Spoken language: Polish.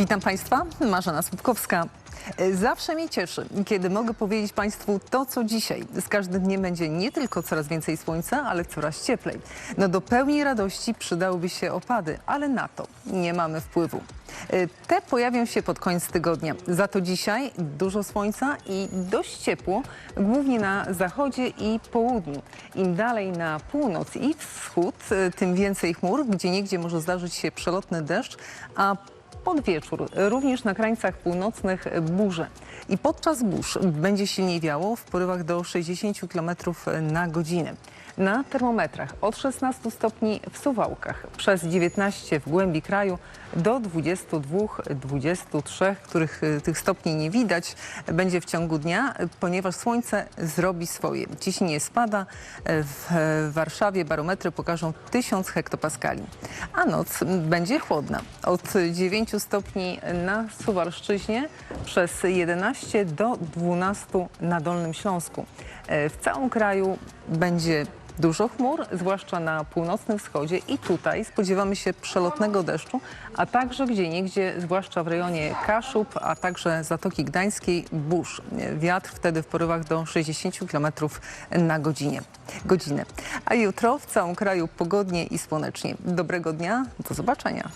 Witam Państwa, Marzena Słupkowska. Zawsze mnie cieszy, kiedy mogę powiedzieć Państwu to, co dzisiaj. Z każdym dniem będzie nie tylko coraz więcej słońca, ale coraz cieplej. No do pełni radości przydałyby się opady, ale na to nie mamy wpływu. Te pojawią się pod koniec tygodnia. Za to dzisiaj dużo słońca i dość ciepło, głównie na zachodzie i południu. Im dalej na północ i wschód, tym więcej chmur, gdzie niegdzie może zdarzyć się przelotny deszcz, a pod wieczór również na krańcach północnych burze. I podczas burz będzie silniej wiało w porywach do 60 km na godzinę. Na termometrach od 16 stopni w Suwałkach, przez 19 w głębi kraju do 22-23, których y, tych stopni nie widać, będzie w ciągu dnia, ponieważ słońce zrobi swoje. Ciśnienie spada. W Warszawie barometry pokażą 1000 hektopaskali. A noc będzie chłodna. Od 9 stopni na Suwalszczyźnie, przez 11 do 12 na Dolnym Śląsku. E, W całym kraju będzie Dużo chmur, zwłaszcza na północnym wschodzie i tutaj spodziewamy się przelotnego deszczu, a także gdzieniegdzie, zwłaszcza w rejonie Kaszub, a także Zatoki Gdańskiej, burz. Wiatr wtedy w porywach do 60 km na godzinie, godzinę. A jutro w całym kraju pogodnie i słonecznie. Dobrego dnia, do zobaczenia.